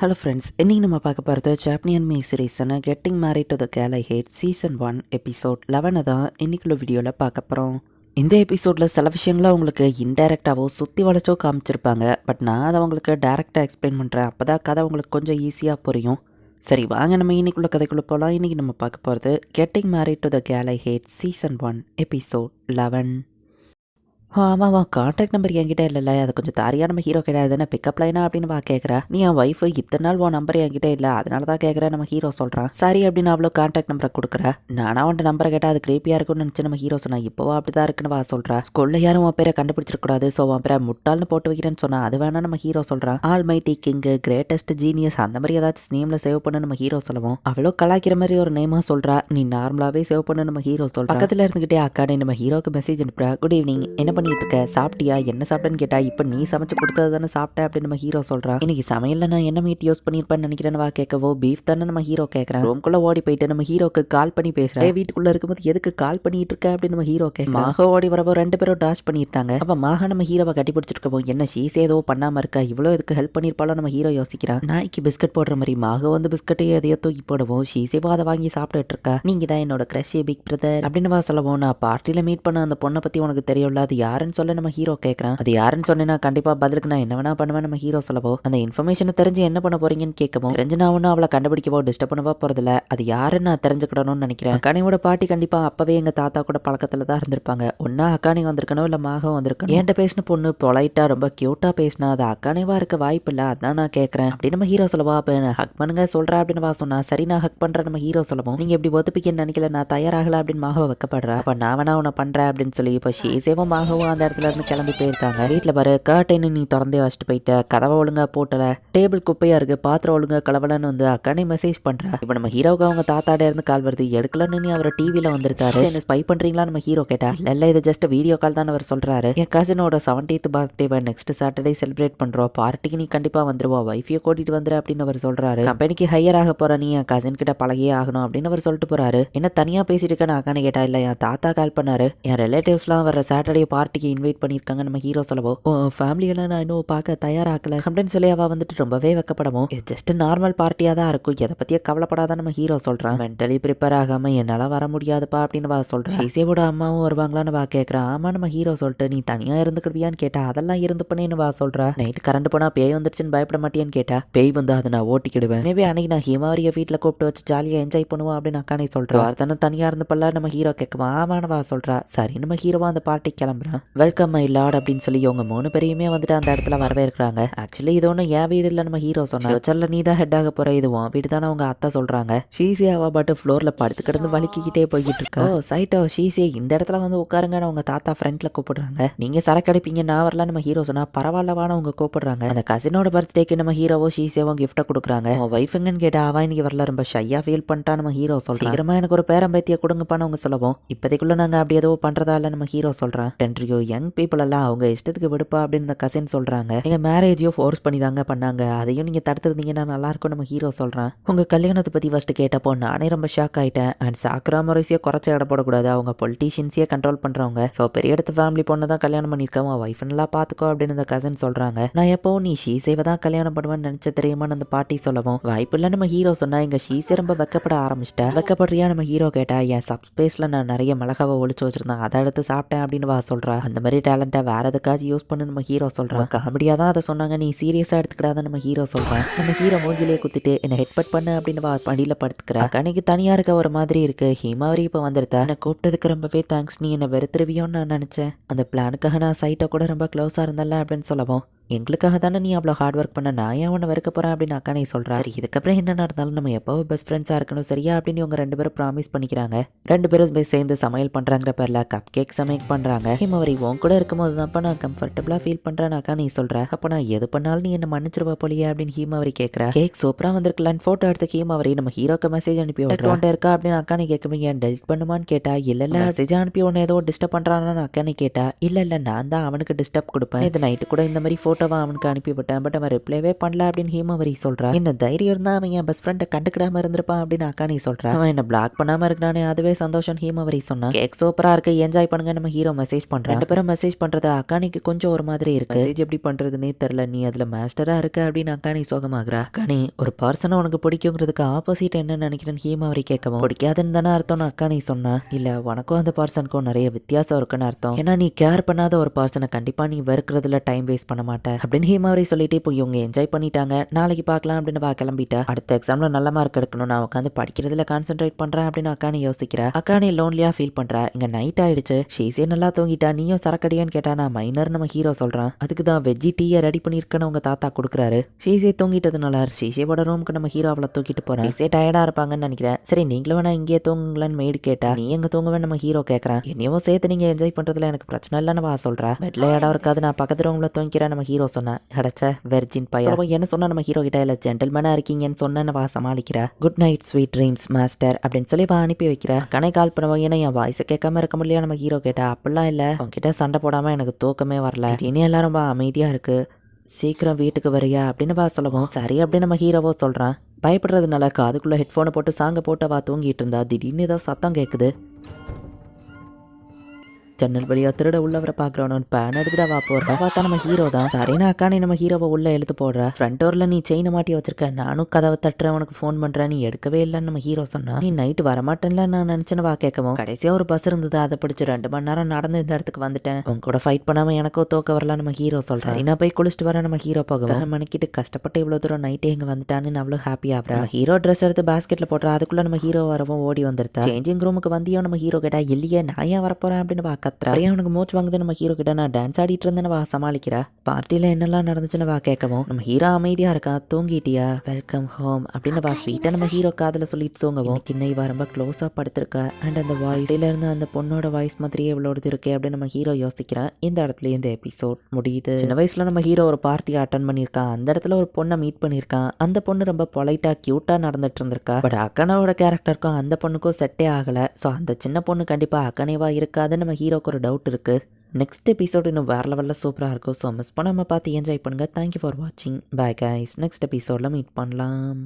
Hello friends இன்றைக்கி நம்ம பார்க்க போகிறது ஜாப்னியன் மீ சீரீஸான getting married to the girl I hate season one episode லெவனை தான் இன்றைக்குள்ள வீடியோவில் பார்க்க போகிறோம் இந்த எபிசோடில் சில விஷயங்களை உங்களுக்கு இன்டெரக்டாகவோ சுற்றி வளைச்சோ காமிச்சிருப்பாங்க. பட் நான் அதை உங்களுக்கு டேரெக்டாக எக்ஸ்பிளைன் பண்ணுறேன் அப்போ தான் கதை உங்களுக்கு கொஞ்சம் ஈஸியாக புரியும். சரி வாங்க நம்ம இன்றைக்குள்ள கதைக்குள்ளே போகலாம் இன்றைக்கி நம்ம பார்க்க போகிறது getting married to the girl I hate season one episode eleven ஆமாவா கான்டாக்ட் நம்பர் என்கிட்ட இல்லைல்ல. அது கொஞ்சம் தாரியா நம்ம ஹீரோ கிடையாது என்ன பிக்கப் லைனா அப்படின்னு வா கேட்குறா நீ என் ஒய்ஃபு இத்தனை நாள் உன் நம்பர் என்கிட்ட இல்லை. அதனால தான் கேட்குறேன் நம்ம ஹீரோ சொல்கிறான் சரி அப்படின்னு அவ்வளோ கான்டாக்ட் நம்பரை கொடுக்குற. நானா உன் நம்பரை கேட்டால் அது கிரேப்பியாக இருக்கும்னு நினச்சி நம்ம ஹீரோ சொன்னா இப்போவா அப்படி தான் இருக்குன்னு வா சொல்கிறா ஸ்கூலில் யாரும் உன் பேரை கண்டுபிடிச்சிருக்கூடாது ஸோ உன் பேரை முட்டாள்னு போட்டு வைக்கிறேன்னு சொன்னா அது வேணா நம்ம ஹீரோ சொல்கிறான் all mighty king greatest genius அந்த மாதிரி ஏதாச்சும் நேமில் சேவ் பண்ண நம்ம ஹீரோ சொல்லுவோம். அவ்வளோ கலாய்க்கிற மாதிரி ஒரு நேமாக சொல்கிறா நீ நார்மலாகவே சேவ் பண்ண நம்ம ஹீரோ சொல்கிறா பக்கத்தில் இருந்துக்கிட்டே அக்காடே நம்ம ஹீரோக்கு மெசேஜ் அனுப்புறா குட் ஈவினிங் என்ன பண்ணிட்டு இருக்க சாப்பிட்டியா? என்ன சாப்பிட்டேன்னு கேட்டா இப்போ நீ சமைச்சு கொடுத்தது தானே சாப்பிட்டேன் அப்படின்னு நம்ம ஹீரோ சொல்றான் இன்னைக்கு சமையல நான் என்ன மீட் யூஸ் பண்ணிருப்பேன்னு நினைக்கிறேன்னு வா கேட்கவோ பீஃப் தானே நம்ம ஹீரோ கேட்கறேன் ரூம்குள்ள ஓடி போயிட்டு நம்ம ஹீரோக்கு கால் பண்ணி பேசுகிறேன் வீட்டுக்குள்ள இருக்கும்போது எதுக்கு கால் பண்ணிட்டு இருக்க அப்படின்னு நம்ம ஹீரோ கேட்க மாக ஓடி வரப்போ ரெண்டு பேரும் டாச் பண்ணியிருந்தாங்க அப்போ மாக நம்ம ஹீரோவை கட்டி பிடிச்சிருக்கோம் என்ன ஷீஸ் ஏதோ பண்ணாம இருக்கா? இவ்வளோ இதுக்கு ஹெல்ப் பண்ணிருப்பாலும் நம்ம ஹீரோ யோசிக்கிறான் நாய்க்கு பிஸ்கட் போடுற மாதிரி மாக வந்து பிஸ்கட்டையே எதையோ தூக்கி போடுவோம் ஷீசேவோ அதை வாங்கி சாப்பிட்டுட்டு இருக்கா. நீங்க தான் என்னோட கிரஷ் பிக் பிரதர் அப்படின்னு வா சொல்லவும் நான் பார்ட்டியில மீட் பண்ண அந்த பொண்ணை பத்தி உனக்கு தெரியல அது யாருன்னு சொல்ல நம்ம ஹீரோ கேட்கறான் அது யாருன்னு சொன்னேன்னா கண்டிப்பா பதிலுக்கு நான் என்ன வேணா பண்ணுவேன் நம்ம ஹீரோ சொல்லவோ அந்த இன்ஃபர்மேஷனை தெரிஞ்சு என்ன பண்ண போறீங்கன்னு கேட்கவும் தெரிஞ்சு நான் ஒன்றும் அவளை கண்டுபிடிக்கவோ டிஸ்டர்ப் பண்ணவோ போகிறதில்ல அது யாருன்னு நான் தெரிஞ்சுக்கிடணும்னு நினைக்கிறேன். அக்கானியோட பாட்டி கண்டிப்பா அப்பவே எங்க தாத்தா கூட பழக்கத்துல தான் இருந்திருப்பாங்க. ஒன்னா அக்கானி வந்திருக்கணும் இல்ல மாகம் வந்திருக்கணும்? என்கிட்ட பேசின பொண்ணு பொலைட்டா ரொம்ப கியூட்டா பேசினா அது அக்கானேவா இருக்க வாய்ப்பு இல்ல அதான் நான் கேட்கறேன் அப்படின்னு நம்ம ஹீரோ சொல்லவா அப்ப ஹக் பண்ணுங்க சொல்றேன் அப்படின்னு வா சொன்னா சரி நான் ஹக் பண்றேன் நம்ம ஹீரோ சொல்லவும் நீங்க எப்படி ஒத்துப்பிக்கன்னு நினைக்கல நான் தயாராகல அப்படின்னு மாகவ வைக்கப்படுறா. அப்ப நான் வேணா உன்னை பண்றேன் அப்படின்னு சொல்லி இப்போ ஷீசேவும் மாகவும் அந்த இடத்துல இருந்து கிளம்பி போயிருக்காங்க. வீட்டில் பாரு கர்டைன்னு நீ திறந்தே வச்சுட்டு போயிட்ட. கதவை ஒழுங்கா போட்டல. டேபிள் குப்பையா இருக்கு. பாத்திரம் ஒழுங்கா கலவலன்னு வந்து அக்கானே மெசேஜ் பண்றா. இப்போ நம்ம ஹீரோவுக்கு அவங்க தாத்தாட இருந்து கால் வருது. எடுக்கலன்னு நீ அவர் டிவியில் வந்திருக்காரு. என்ன ஸ்பை பண்றீங்களா நம்ம ஹீரோ கேட்டா. இல்ல இது ஜஸ்ட் வீடியோ கால் தான் அவர் சொல்றாரு. என் கசினோட செவன்டீத் பர்த்டேவை நெக்ஸ்ட் சாட்டர்டே செலிப்ரேட் பண்றோம். பார்ட்டிக்கு நீ கண்டிப்பா வந்துருவா. ஒய்ஃபையை கூட்டிட்டு வந்துரு அப்படின்னு அவர் சொல்றாரு. கம்பெனிக்கு ஹையர் ஆக போற நீ என் கசின் கிட்ட பழகியே ஆகணும் அப்படின்னு அவர் சொல்லிட்டு போறாரு. என்ன தனியா பேசிட்டு இருக்கேன்னு அக்கானே கேட்டா இல்ல என் தாத்தா கால் பண்ணாரு. என் ரிலேட்டிவ்ஸ்லாம் வர சாட்டர்டே பார்ட்டிக்கு இன்வைட் பண்ணியிருக்காங்க. நம்ம ஹீரோ சொல்லவோ. ஃபேமிலியெல்லாம் நான் இன்னும் பார்க்க தயாராகல. அப்படின்னு சொல்லி அவள் வந்துட்டு ரொம்பவே வெக்கப்படவும். ஜஸ்ட் நார்மல் பார்ட்டியாக தான் இருக்கும். எதை பற்றியே கவலைப்படாத நம்ம ஹீரோ சொல்கிறான் மென்டலி ப்ரிப்பேர் ஆகாமல் என்னால் வர முடியாதுப்பா அப்படின்னு வா சொல்கிறேன் ஷீசேவோட அம்மாவும் வருவாங்களான்னு வா கேட்குறான் ஆமாம் நம்ம ஹீரோ சொல்லிட்டு நீ தனியாக இருந்துக்கிடுவியான்னு கேட்டா அதெல்லாம் இருந்து பண்ணேன்னு வா சொல்கிறா நைட்டு கரண்ட் போனால் பேய் வந்துருச்சுன்னு பயப்பட மாட்டேன்னு கேட்டா பேய் வந்து அதை நான் ஓட்டிக்கிடுவேன். மேபி அன்னைக்கு நான் ஹிமாவரிய வீட்டில் கூப்பிட்டு வச்சு ஜாலியாக என்ஜாய் பண்ணுவோம் அப்படின்னு அக்கானே சொல்கிறேன் தானே தனியாக இருந்து நம்ம ஹீரோ கேட்குமா ஆமான்னு வா சொல்கிறா சரி நம்ம ஹீரோவா அந்த பார்ட்டி கிளம்புறான். வெல்கம் மை லார்ட் அப்படின்னு சொல்லி இவங்க மூணு பேரையுமே வந்துட்டு அந்த இடத்துல வரவேற்கிறாங்க. ஆக்சுவலி இது ஒன்றும் என் வீடு இல்லை நம்ம ஹீரோ சொன்னா ஃபியூச்சரில் நீ தான் ஹெட் ஆக போற இது உன் வீடு தானே அவங்க அத்தை சொல்றாங்க. ஷீசியாவா பாட்டு ஃப்ளோரில் படுத்து கிடந்து வலிக்கிக்கிட்டே போய்கிட்டு இருக்கா. ஓ சைட்டோ ஷீசியே இந்த இடத்துல வந்து உட்காருங்கன்னு அவங்க தாத்தா ஃப்ரெண்ட்ல கூப்பிடுறாங்க. நீங்க சரக்கு அடிப்பீங்க நான் வரல நம்ம ஹீரோ சொன்னா பரவாயில்லவான அவங்க கூப்பிடுறாங்க. அந்த கசினோட பர்த்டேக்கு நம்ம ஹீரோவோ ஷீசியாவோ கிஃப்ட்டை கொடுக்குறாங்க. உன் ஒய்ஃபுங்கன்னு கேட்டா அவன் இன்னைக்கு வரல ரொம்ப ஷையா ஃபீல் பண்ணிட்டா நம்ம ஹீரோ சொல்றான் சீக்கிரமா எனக்கு ஒரு பேரம்பேத்திய கொடுங்கப்பான்னு அவங்க சொல்லவும் இப்போதைக்குள்ள நாங்க அப்படி ஏதோ பண்றதா இல்லை நம்ம ஹீரோ சொல்றான் ஐயோ யங் பீப்புள் எல்லாம் அவங்க இஷ்டத்துக்கு விடுப்பா அப்படின்னு இந்த கசின் சொல்றாங்க. எங்க மேரேஜையும் ஃபோர்ஸ் பண்ணி தாங்க பண்ணாங்க. அதையும் நீங்க தடுத்துருந்தீங்கன்னா நல்லா இருக்கும் நம்ம ஹீரோ சொல்றான். உங்க கல்யாணத்தை பத்தி ஃபர்ஸ்ட் கேட்டப்போ நானே ரொம்ப ஷாக் ஆயிட்டேன். அண்ட் சாக்ரா மொரைசியை குறைச்ச இடப்படக்கூடாது அவங்க பொலிட்டீஷியன்ஸையே கண்ட்ரோல் பண்றவங்க. ஸோ பெரிய இடத்து ஃபேமிலி பொண்ணு தான் கல்யாணம் பண்ணியிருக்கான். ஒய்ஃப் நல்லா பார்த்துக்கோ அப்படின்னு இந்த கசின் சொல்றாங்க. நான் எப்போ நீ ஷீசேவை தான் கல்யாணம் பண்ணுவேன்னு நினைச்ச தெரியுமான்னு அந்த பாட்டி சொல்லவும் வாய்ப்பு இல்லை நம்ம ஹீரோ சொன்னா எங்க ஷீசே ரொம்ப வெக்கப்பட ஆரம்பிச்சிட்டா? வெக்கப்படுறியா? நம்ம ஹீரோ கேட்டா என் சப்ஸ்பேஸில் நான் நிறைய மிளகாவை ஒழிச்சு வச்சிருந்தேன். அதை எடுத்து சாப்பிட்டேன் அப்படின்னு வா சொல்கிறா அந்த மாதிரி டேலண்ட்டை வேற எதுக்காச்சும் யூஸ் பண்ணு நம்ம ஹீரோ சொல்கிறான் காமெடியாக தான் அதை சொன்னாங்க. நீ சீரியஸாக எடுத்துக்கிடாத நம்ம ஹீரோ சொல்கிறேன் நம்ம ஹீரோ மூஞ்சிலே குத்திட்டு என்னை ஹெட்பட் பண்ணு அப்படின்னு வா படியில் படுத்துக்கிறா. கணிக்கு தனியாக இருக்க ஒரு மாதிரி இருக்கு. ஹிமாவரி இப்போ வந்துருத்தா என்னை கூப்பிட்டதுக்கு ரொம்பவே தேங்க்ஸ் நீ என்னை வெறுத்துருவியோன்னு நான் நினச்சேன். அந்த பிளானுக்காக நான் சைட்டை கூட ரொம்ப க்ளோஸாக இருந்தல அப்படின்னு சொல்லவும். எங்களுக்காக தானே நீ அவ்வளோ ஹார்ட் ஒர்க் பண்ண? நான் ஏன் உன்னை வெறுக்க போகிறேன் அப்படின்னு அக்கானே சொல்கிறா சரி. இதுக்கப்புறம் என்ன நடந்தாலும் நம்ம எப்போவும் பெஸ்ட் ஃப்ரெண்ட்ஸாக இருக்கணும். சரியா? அப்படின்னு இவங்க ரெண்டு பேரும் ப்ராமிஸ் பண்ணிக்கிறாங்க. ரெண்டு பேரும் போய் சேர்ந்து சமையல் பண்ணுறாங்கிற பேரில். கப் கேக் சமையல் பண்ணுறாங்க ஹிமவரி உன் கூட இருக்கும்போது தான்ப்பா நான் கம்ஃபர்டபுளாக ஃபீல் பண்ணுறேன் அக்கா நீ சொல்கிற அப்போ நான் எது பண்ணாலும் நீ என்ன மன்னிச்சிருவா போலியே அப்படின்னு ஹீமாவரி கேட்குறா கேக் சூப்பராக வந்திருக்கலான்னு ஃபோட்டோ எடுத்து ஹீமாவரி நம்ம ஹீரோக்கு மெசேஜ் அனுப்பி விட்றோம் இருக்கா அப்படின்னு அக்கானி கேட்குமே ஏன் டெலிட் பண்ணுமான்னு கேட்டா இல்லை இல்லை மெசேஜ் அனுப்பி உன்னை ஏதோ டிஸ்டர்ப் பண்ணுறான்னு அக்கானி கேட்டா இல்லை இல்லை நான் தான் அவனுக்கு டிஸ்டர்ப் கொடுப்பேன். இது நைட்டு கூட இந்த மாதிரி ஃபோட்டோ ஃபோட்டோவை அவனுக்கு அனுப்பிவிட்டேன். பட் அவன் ரிப்ளைவே பண்ணல அப்படின்னு ஹீமாவரி சொல்கிறான் என்ன தைரியம் இருந்தால் அவன் என் பெஸ்ட் ஃப்ரெண்டை கண்டுக்கிடாம இருந்திருப்பான் அப்படின்னு அக்கானி சொல்கிறான் அவன் என்ன பிளாக் பண்ணாமல் இருக்கிறானே அதுவே சந்தோஷம் ஹீமாவரி சொன்னான் கேக் சூப்பராக இருக்கு என்ஜாய் பண்ணுங்க நம்ம ஹீரோ மெசேஜ் பண்ணுறான் ரெண்டு பேரும் மெசேஜ் பண்ணுறது அக்கானிக்கு கொஞ்சம் ஒரு மாதிரி இருக்கு. மெசேஜ் எப்படி பண்ணுறதுனே தெரில நீ அதில் மாஸ்டராக இருக்க அப்படின்னு அக்கானி சோகமாகறா. அக்கானி ஒரு பர்சனை உனக்கு பிடிக்குங்கிறதுக்கு ஆப்போசிட் என்ன நினைக்கிறேன்னு ஹீமாவரி கேட்கவும். பிடிக்காதுன்னு தானே அர்த்தம்னு அக்கானி சொன்னான் இல்லை உனக்கும் அந்த பர்சனுக்கும் நிறைய வித்தியாசம் இருக்குன்னு அர்த்தம். ஏன்னா நீ கேர் பண்ணாத ஒரு பர்சனை கண்டிப்பாக நீ வெறுக்கிறதுல டைம் வேஸ்ட் பண்ண மாட்டேன் அப்படின்னு ஹீமாவரி சொல்லிட்டு இப்போ இவங்க என்ஜாய் பண்ணிட்டாங்க. நாளைக்கு பார்க்கலாம் அப்படின்னு வா கிளம்பிட்டா. அடுத்த எக்ஸாம்ல நல்ல மார்க் எடுக்கணும் நான் உட்காந்து படிக்கிறதுல கான்சென்ட்ரேட் பண்றேன் அப்படின்னு அக்கானி யோசிக்கிறேன் அக்கானி லோன்லியா ஃபீல் பண்றா. இங்க நைட் ஆயிடுச்சு. ஷீஸே நல்லா தூங்கிட்டா? நீயும் சரக்கடியான்னு கேட்டா நான் மைனர் நம்ம ஹீரோ சொல்றான். அதுக்கு தான் வெஜ்ஜி டீயை ரெடி பண்ணிருக்கேன்னு உங்க தாத்தா கொடுக்குறாரு. ஷீசே தூங்கிட்டதுனால? ஷீசேவோட ரூமுக்கு நம்ம ஹீரோ அவளை தூக்கிட்டு போறேன் ஷீசே டயர்டா இருப்பாங்கன்னு நினைக்கிறேன். சரி நீங்களும் வேணா இங்கேயே தூங்குங்களேன்னு மெய்டு கேட்டா நீ எங்க தூங்குவேன் நம்ம ஹீரோ கேட்கறான் என்னையும் சேர்த்து நீங்க என்ஜாய் பண்றதுல எனக்கு பிரச்சனை இல்லைன்னு வா சொல்றா. பெட்ல இடம் இருக்காது. நான் பக்கத்து ரூம்ல தூங்கிக்கிறேன். நம்ம ஹீரோ சொன்னேன் அடைச்ச வெர்ஜின் பையன். அவன் என்ன சொன்னா நம்ம ஹீரோ கிட்ட இல்ல ஜென்டில்மேனா இருக்கீங்கன்னு சொன்னேன்னு வா சமாளிக்கிறா. Good night sweet dreams master அப்படின்னு சொல்லி வா அனுப்பி வைக்கிறா. கணை கால் பண்ணுவோம் ஏன்னா என் வாய்ஸை கேட்காம இருக்க முடியல நம்ம ஹீரோ கேட்டா? அப்படிலாம் இல்ல. உன்கிட்ட சண்டை போடாம எனக்கு தூக்கமே வரல. இனி எல்லாம் ரொம்ப அமைதியா இருக்கு. சீக்கிரம் வீட்டுக்கு வரியா அப்படின்னு வா சொல்லவும் சரி அப்படின்னு நம்ம ஹீரோவோ சொல்றான். பயப்படுறதுனால காதுக்குள்ள ஹெட்ஃபோனை போட்டு சாங்க போட்டு வா தூங்கிட்டு இருந்தா திடீர்னு ஏதோ சத்தம் கேட்குது ஜன்னல் வழியா திருட உள்ளவரை பாக்குறவனு பேன் எடுத்துடா வா போற. பார்த்தா நம்ம ஹீரோ தான். சரின்னு அக்கானே நம்ம ஹீரோவை உள்ள எழுத்து போடுற. ஃப்ரண்ட் டோர்ல நீ செயினை மாட்டி வச்சிருக்க. நானும் கதவை தட்டுறேன் உனக்கு ஃபோன் பண்றேன். நீ எடுக்கவே இல்லைன்னு நம்ம ஹீரோ சொன்னா நீ நைட்டு வரமாட்டேன்ல நான் நினைச்சேன்னு வா கேட்கவும். கடைசியா ஒரு பஸ் இருந்தது அதை பிடிச்சி ரெண்டு மணி நேரம் நடந்து இந்த இடத்துக்கு வந்துட்டேன். உங்க கூட ஃபைட் பண்ணாம எனக்கோ தோக்க வரல நம்ம ஹீரோ சொல்றேன் சரினா நான் போய் குளிச்சுட்டு வரேன் நம்ம ஹீரோ போகவும். மணிக்கிட்டு கஷ்டப்பட்டு இவ்வளவு தூரம் நைட்டே இங்க வந்துட்டான்னு நான் அவ்வளவு ஹாப்பி ஆகிறேன் ஹீரோ ட்ரெஸ் எடுத்து பாஸ்கெட்ல போடுறா அதுக்குள்ள நம்ம ஹீரோ வரவும் ஓடி வந்துருத்தா. சேஞ்சிங் ரூமுக்கு வந்தியோ நம்ம ஹீரோ கேட்டா இல்லையே நான் ஏன் வரப்போறேன் அப்படின்னு வா கத்துறா ஏன் அவனுக்கு மூச்சு வாங்குது நம்ம ஹீரோ கிட்ட நான் டான்ஸ் ஆடிட்டு இருந்தேன் வா சமாளிக்கிறா. பார்ட்டியில என்னெல்லாம் நடந்துச்சுன்னு வா கேட்கவும் நம்ம ஹீரோ அமைதியா இருக்கா? தூங்கிட்டியா? வெல்கம் ஹோம் அப்படின்னு வா ஸ்வீட்டா நம்ம ஹீரோ காதில் சொல்லிட்டு தூங்கவும். இன்னை இவ ரொம்ப க்ளோஸா படுத்திருக்கா. அண்ட் அந்த வாய்ஸ் இருந்து அந்த பொண்ணோட வாய்ஸ் மாதிரியே இவ்வளோது இருக்கே அப்படின்னு நம்ம ஹீரோ யோசிக்கிறான் இந்த இடத்துல இந்த எபிசோட் முடியுது. சின்ன வயசுல நம்ம ஹீரோ ஒரு பார்ட்டி அட்டன் பண்ணியிருக்கான் அந்த இடத்துல ஒரு பொண்ணை மீட் பண்ணியிருக்கான் அந்த பொண்ணு ரொம்ப பொலைட்டா கியூட்டா நடந்துட்டு இருந்திருக்கா. பட் அக்கனாவோட கேரக்டருக்கும் அந்த பொண்ணுக்கும் செட்டே ஆகல. ஸோ அந்த சின்ன பொண்ணு கண்டிப்பா அக்கனைவா இருக்காதுன்னு நம்ம ஹீரோ ஒரு டவுட் இருக்கு. நெக்ஸ்ட் எபிசோடு இன்னும் வேற லெவலில் சூப்பராக இருக்கும். ஸோ மிஸ் பண்ணாமல் பார்த்து என்ஜாய் பண்ணுங்கள் தேங்க்யூ ஃபார் வாட்சிங் பாய் கைஸ் நெக்ஸ்ட் எபிசோடில் மீட் பண்ணலாம்.